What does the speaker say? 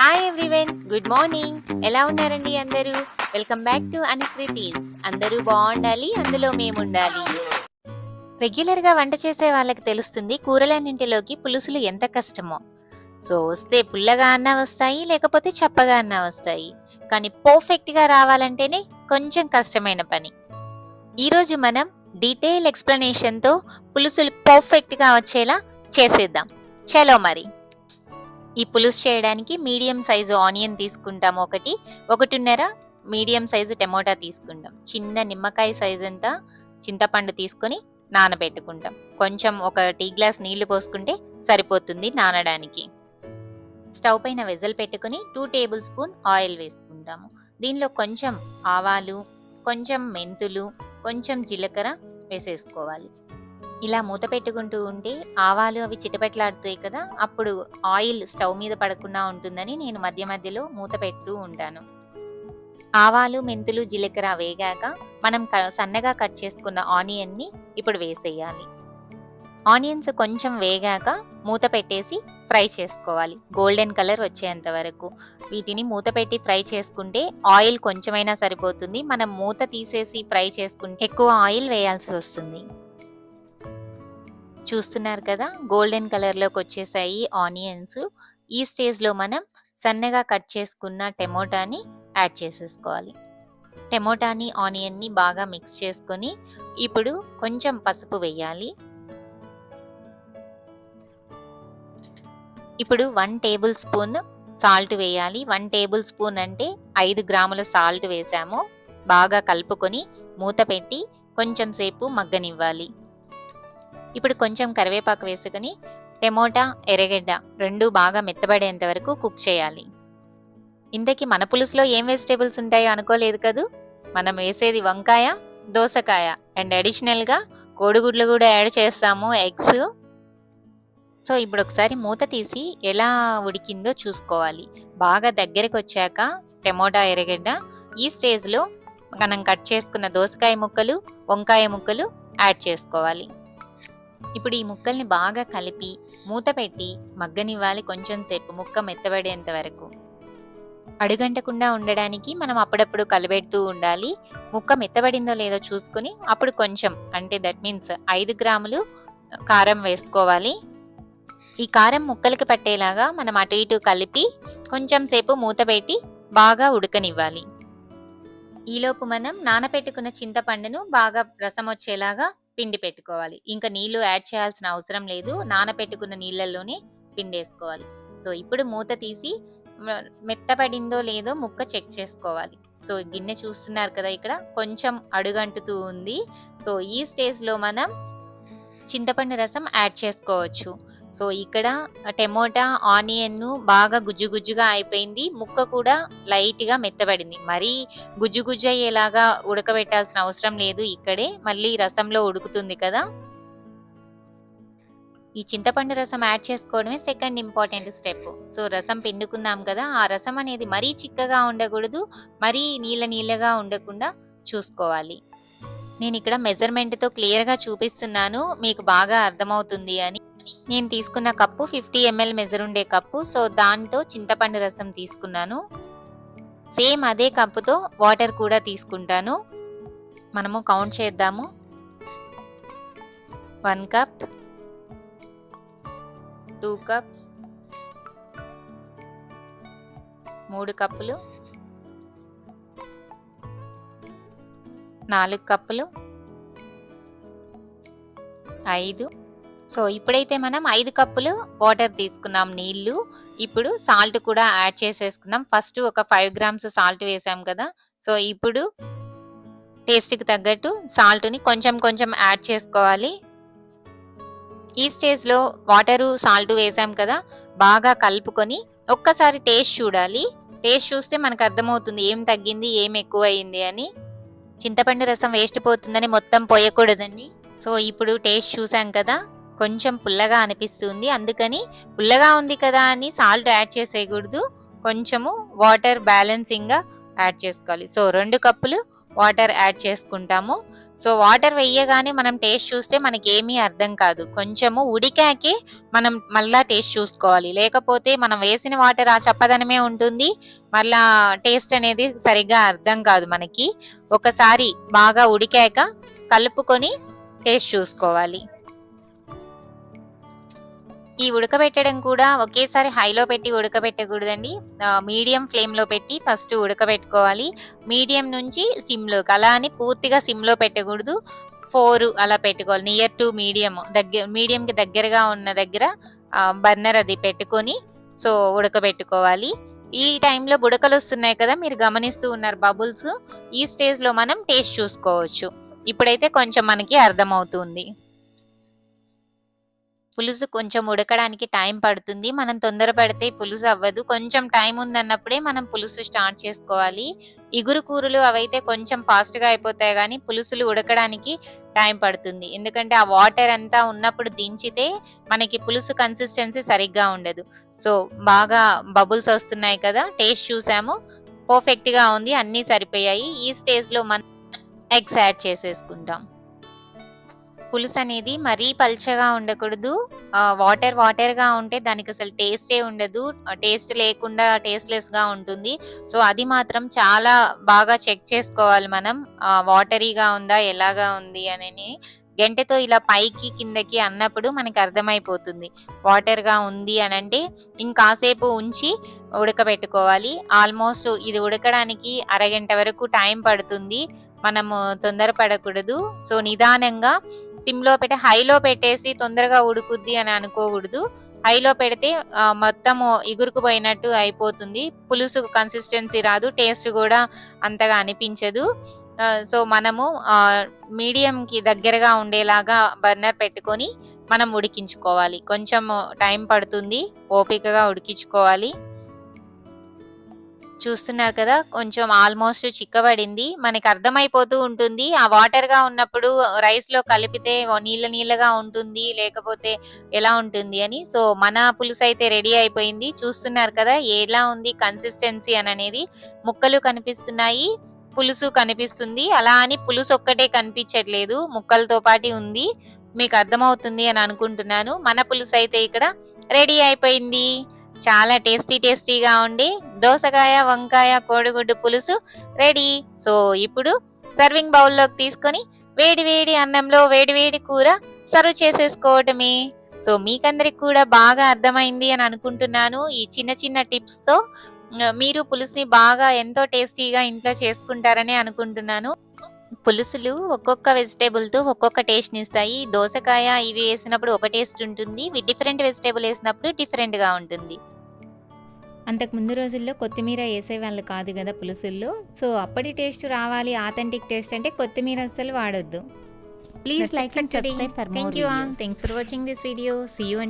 Hi everyone good morning ఎలా ఉన్నారండి అందరూ? Welcome back to Anushree teams అందరూ బాగుండాలి అందులో మేము ఉండాలి రెగ్యులర్గా వంట చేసే వాళ్ళకి తెలుస్తుంది కూరలన్నింటిలోకి పులుసులు ఎంత కష్టమో. సో వస్తే పుల్లగా అన్నా వస్తాయి లేకపోతే చప్పగా అన్నా వస్తాయి. కానీ పర్ఫెక్ట్గా రావాలంటేనే కొంచెం కష్టమైన పని. ఈరోజు మనం డీటెయిల్ ఎక్స్ప్లెనేషన్తో పులుసులు పర్ఫెక్ట్గా వచ్చేలా చేసేద్దాం. చలో మరి. ఈ పులుసు చేయడానికి మీడియం సైజు ఆనియన్ తీసుకుంటాం ఒకటి ఒకటిన్నర మీడియం సైజు టమోటా తీసుకుంటాం. చిన్న నిమ్మకాయ సైజు అంతా చింతపండు తీసుకొని నానబెట్టుకుంటాం. కొంచెం ఒక టీ గ్లాస్ నీళ్ళు పోసుకుంటే సరిపోతుంది నానడానికి. స్టవ్ పైన వెజల్ పెట్టుకుని టూ టేబుల్ స్పూన్ ఆయిల్ వేసుకుంటాము. దీనిలో కొంచెం ఆవాలు కొంచెం మెంతులు కొంచెం జీలకర్ర వేసేసుకోవాలి. ఇలా మూత పెట్టుకుంటూ ఉంటే ఆవాలు అవి చిటపెట్లాడుతాయి కదా అప్పుడు ఆయిల్ స్టవ్ మీద పడకుండా ఉంటుందని నేను మధ్య మధ్యలో మూత పెడుతూ ఉంటాను. ఆవాలు మెంతులు జీలకర్ర వేగాక మనం క- సన్నగా కట్ చేసుకున్న ఆనియన్ని ఇప్పుడు వేసేయాలి. ఆనియన్స్ కొంచెం వేగాక మూత పెట్టేసి ఫ్రై చేసుకోవాలి. గోల్డెన్ కలర్ వచ్చేంత వరకు. వీటిని మూత పెట్టి ఫ్రై చేసుకుంటే ఆయిల్ కొంచెమైనా సరిపోతుంది. మనం మూత తీసేసి ఫ్రై చేసుకుంటే ఎక్కువ ఆయిల్ వేయాల్సి వస్తుంది. చూస్తున్నారు కదా? గోల్డెన్ కలర్లోకి వచ్చేసాయి ఆనియన్స్. ఈ స్టేజ్లో మనం సన్నగా కట్ చేసుకున్న టమోటాని యాడ్ చేసేసుకోవాలి. టమోటాని ఆనియన్ని బాగా మిక్స్ చేసుకొని ఇప్పుడు కొంచెం పసుపు వేయాలి. ఇప్పుడు వన్ టేబుల్ స్పూన్ సాల్ట్ వేయాలి. వన్ టేబుల్ స్పూన్ అంటే ఐదు గ్రాముల సాల్ట్ వేసాము. బాగా కలుపుకొని మూత పెట్టి కొంచెం సేపు మగ్గనివ్వాలి. ఇప్పుడు కొంచెం కరివేపాకు వేసుకొని టమోటా ఎర్రగడ్డ రెండు బాగా మెత్తబడేంత వరకు కుక్ చేయాలి. ఇంతకీ మన పులుసులో ఏం వెజిటేబుల్స్ ఉంటాయో అనుకోలేదు కదూ? మనం వేసేది వంకాయ దోసకాయ అండ్ అడిషనల్గా కోడిగుడ్లు కూడా యాడ్ చేస్తాము ఎగ్స్. సో ఇప్పుడు ఒకసారి మూత తీసి ఎలా ఉడికిందో చూసుకోవాలి. బాగా దగ్గరకు వచ్చాక టమోటా ఎర్రగడ్డ ఈ స్టేజ్లో మనం కట్ చేసుకున్న దోసకాయ ముక్కలు వంకాయ ముక్కలు యాడ్ చేసుకోవాలి. ఇప్పుడు ఈ ముక్కల్ని బాగా కలిపి మూత పెట్టి మగ్గనివ్వాలి కొంచెం సేపు ముక్క మెత్తబడేంత వరకు. అడుగంటకుండా ఉండడానికి మనం అప్పుడప్పుడు కలిపెడుతూ ఉండాలి. ముక్క మెత్తబడిందో లేదో చూసుకుని అప్పుడు కొంచెం అంటే దట్ మీన్స్ ఐదు గ్రాములు కారం వేసుకోవాలి. ఈ కారం ముక్కలకి పట్టేలాగా మనం అటు ఇటు కలిపి కొంచెం సేపు మూత పెట్టి బాగా ఉడకనివ్వాలి. ఈలోపు మనం నానపెట్టుకున్న చింతపండును బాగా రసం వచ్చేలాగా పిండి పెట్టుకోవాలి. ఇంకా నీళ్ళు యాడ్ చేయాల్సిన అవసరం లేదు. నానపెట్టుకున్న నీళ్ళల్లోనే పిండేసుకోవాలి. సో ఇప్పుడు మూత తీసి మెత్తపడిందో లేదో ముక్క చెక్ చేసుకోవాలి. సో గిన్నె చూస్తున్నారు కదా ఇక్కడ కొంచెం అడుగంటుతూ ఉంది. సో ఈ స్టేజ్లో మనం చింతపండు రసం యాడ్ చేసుకోవచ్చు. సో ఇక్కడ టమోటా ఆనియన్ బాగా గుజ్జు గుజ్జుగా అయిపోయింది. ముక్క కూడా లైట్గా మెత్తబడింది. మరీ గుజ్జు గుజ్జు అయ్యేలాగా ఉడకబెట్టాల్సిన అవసరం లేదు ఇక్కడే. మళ్ళీ రసంలో ఉడుకుతుంది కదా. ఈ చింతపండు రసం యాడ్ చేసుకోవడమే సెకండ్ ఇంపార్టెంట్ స్టెప్. సో రసం పిండుకున్నాం కదా. ఆ రసం అనేది మరీ చిక్కగా ఉండకూడదు. మరీ నీళ్ళ నీళ్ళగా ఉండకుండా చూసుకోవాలి. నేను ఇక్కడ మెజర్మెంట్తో క్లియర్గా చూపిస్తున్నాను. మీకు బాగా అర్థమవుతుంది అని. నేను తీసుకున్న కప్పు ఫిఫ్టీ ఎంఎల్ మెజర్ ఉండే కప్పు సో దాంతో చింతపండు రసం తీసుకున్నాను. సేమ్ అదే కప్పుతో వాటర్ కూడా తీసుకుంటాను. మనము కౌంట్ చేద్దాము. వన్ కప్ టూ కప్స్ మూడు కప్పులు నాలుగు కప్పులు ఐదు సో ఇప్పుడైతే మనం ఐదు కప్పులు వాటర్ తీసుకున్నాం నీళ్ళు ఇప్పుడు సాల్ట్ కూడా యాడ్ చేసేసుకున్నాం. ఫస్ట్ ఒక ఫైవ్ గ్రామ్స్ సాల్ట్ వేసాం కదా. సో ఇప్పుడు టేస్ట్కి తగ్గట్టు సాల్ట్ని కొంచెం కొంచెం యాడ్ చేసుకోవాలి. ఈ స్టేజ్లో వాటరు సాల్ట్ వేసాం కదా. బాగా కలుపుకొని ఒక్కసారి టేస్ట్ చూడాలి. టేస్ట్ చూస్తే మనకు అర్థమవుతుంది ఏం తగ్గింది ఏం ఎక్కువ అయింది అని. చింతపండు రసం వేస్ట్ పోతుందని మొత్తం పోయకూడదండి సో ఇప్పుడు టేస్ట్ చూసాం కదా. కొంచెం పుల్లగా అనిపిస్తుంది. అందుకని పుల్లగా ఉంది కదా అని సాల్ట్ యాడ్ చేసేయకూడదు. కొంచెము వాటర్ బ్యాలెన్సింగ్గా యాడ్ చేసుకోవాలి. సో రెండు కప్పులు వాటర్ యాడ్ చేసుకుంటాము. సో వాటర్ వేయగానే మనం టేస్ట్ చూస్తే మనకి ఏమీ అర్థం కాదు. కొంచెము ఉడికాకే మనం మళ్ళా టేస్ట్ చూసుకోవాలి. లేకపోతే మనం వేసిన వాటర్ ఆ చప్పదనమే ఉంటుంది. మళ్ళా టేస్ట్ అనేది సరిగ్గా అర్థం కాదు మనకి. ఒకసారి బాగా ఉడికాక కలుపుకొని టేస్ట్ చూసుకోవాలి. ఈ ఉడకబెట్టడం కూడా ఒకేసారి హైలో పెట్టి ఉడకబెట్టకూడదండి. మీడియం ఫ్లేమ్లో పెట్టి ఫస్ట్ ఉడకబెట్టుకోవాలి. మీడియం నుంచి సిమ్లోకి అలా అని పూర్తిగా సిమ్లో పెట్టకూడదు. ఫోర్ అలా పెట్టుకోవాలి. నియర్ టు మీడియం దగ్గర మీడియంకి దగ్గరగా ఉన్న దగ్గర బర్నర్ అది పెట్టుకొని సో ఉడకబెట్టుకోవాలి. ఈ టైంలో బుడకలు వస్తున్నాయి కదా మీరు గమనిస్తూ ఉన్నారు బబుల్స్. ఈ స్టేజ్లో మనం టేస్ట్ చూసుకోవచ్చు. ఇప్పుడైతే కొంచెం మనకి అర్థమవుతుంది. పులుసు కొంచెం ఉడకడానికి టైం పడుతుంది. మనం తొందరపడితే పులుసు అవ్వదు. కొంచెం టైం ఉందన్నప్పుడే మనం పులుసు స్టార్ట్ చేసుకోవాలి. ఇగురు కూరలు అవైతే కొంచెం ఫాస్ట్గా అయిపోతాయి కానీ పులుసులు ఉడకడానికి టైం పడుతుంది. ఎందుకంటే ఆ వాటర్ అంతా ఉన్నప్పుడు దించితే మనకి పులుసు కన్సిస్టెన్సీ సరిగ్గా ఉండదు. సో బాగా బబుల్స్ వస్తున్నాయి కదా టేస్ట్ చూసాము. పర్ఫెక్ట్గా ఉంది. అన్నీ సరిపోయాయి. ఈ స్టేజ్లో మనం ఎగ్స్ యాడ్ చేసేసుకుంటాం. పులుసు అనేది మరీ పల్చగా ఉండకూడదు. వాటర్ వాటర్గా ఉంటే దానికి అసలు టేస్టే ఉండదు. టేస్ట్ లేకుండా టేస్ట్లెస్గా ఉంటుంది. సో అది మాత్రం చాలా బాగా చెక్ చేసుకోవాలి మనం. వాటరీగా ఉందా ఎలాగా ఉంది అని గంటెతో ఇలా పైకి కిందకి అన్నప్పుడు మనకి అర్థమైపోతుంది. వాటర్గా ఉంది అని అంటే ఇంకాసేపు ఉంచి ఉడకబెట్టుకోవాలి. ఆల్మోస్ట్ ఇది ఉడకడానికి అరగంట వరకు టైం పడుతుంది. మనము తొందరపడకూడదు సో నిదానంగా సిమ్లో పెట్టి హైలో పెట్టేసి తొందరగా ఉడుకుద్ది అని అనుకోకూడదు. హైలో పెడితే మొత్తము ఇగురుకుపోయినట్టు అయిపోతుంది. పులుసు కన్సిస్టెన్సీ రాదు టేస్ట్ కూడా అంతగా అనిపించదు. సో మనము మీడియంకి దగ్గరగా ఉండేలాగా బర్నర్ పెట్టుకొని మనం ఉడికించుకోవాలి. కొంచెం టైం పడుతుంది ఓపికగా ఉడికించుకోవాలి. చూస్తున్నారు కదా కొంచెం ఆల్మోస్ట్ చిక్కబడింది. మనకి అర్థమైపోతూ ఉంటుంది. ఆ వాటర్గా ఉన్నప్పుడు రైస్లో కలిపితే నీళ్ళ నీళ్ళగా ఉంటుంది లేకపోతే ఎలా ఉంటుంది అని. సో మన పులుసు అయితే రెడీ అయిపోయింది. చూస్తున్నారు కదా ఎలా ఉంది కన్సిస్టెన్సీ అని అనేది. ముక్కలు కనిపిస్తున్నాయి పులుసు కనిపిస్తుంది. అలా అని పులుసు ఒక్కటే కనిపించట్లేదు. ముక్కలతో పాటు ఉంది. మీకు అర్థమవుతుంది అని అనుకుంటున్నాను. మన పులుసు అయితే ఇక్కడ రెడీ అయిపోయింది. చాలా టేస్టీ టేస్టీగా ఉండి దోసకాయ వంకాయ కోడిగుడ్డు పులుసు రెడీ. సో ఇప్పుడు సర్వింగ్ బౌల్లోకి తీసుకొని వేడి వేడి అన్నంలో వేడి వేడి కూర సర్వ్ చేసేసుకోవటమే. సో మీకందరికి కూడా బాగా అర్థమైంది అని అనుకుంటున్నాను. ఈ చిన్న చిన్న టిప్స్తో మీరు పులుసుని బాగా ఎంతో టేస్టీగా ఇంట్లో చేసుకుంటారని అనుకుంటున్నాను. పులుసులు ఒక్కొక్క వెజిటేబుల్తో ఒక్కొక్క టేస్ట్ని ఇస్తాయి. దోసకాయ ఇవి వేసినప్పుడు ఒక టేస్ట్ ఉంటుంది. డిఫరెంట్ వెజిటేబుల్ వేసినప్పుడు డిఫరెంట్గా ఉంటుంది. అంతకు ముందు రోజుల్లో కొత్తిమీర వేసేవాళ్ళు కాదు కదా పులుసుల్లో. సో అప్పటి టేస్ట్ రావాలి ఆథెంటిక్ టేస్ట్ అంటే కొత్తిమీర అస్సలు వాడొద్దు. Please like and. Subscribe for more you all. Thanks for watching this video see you and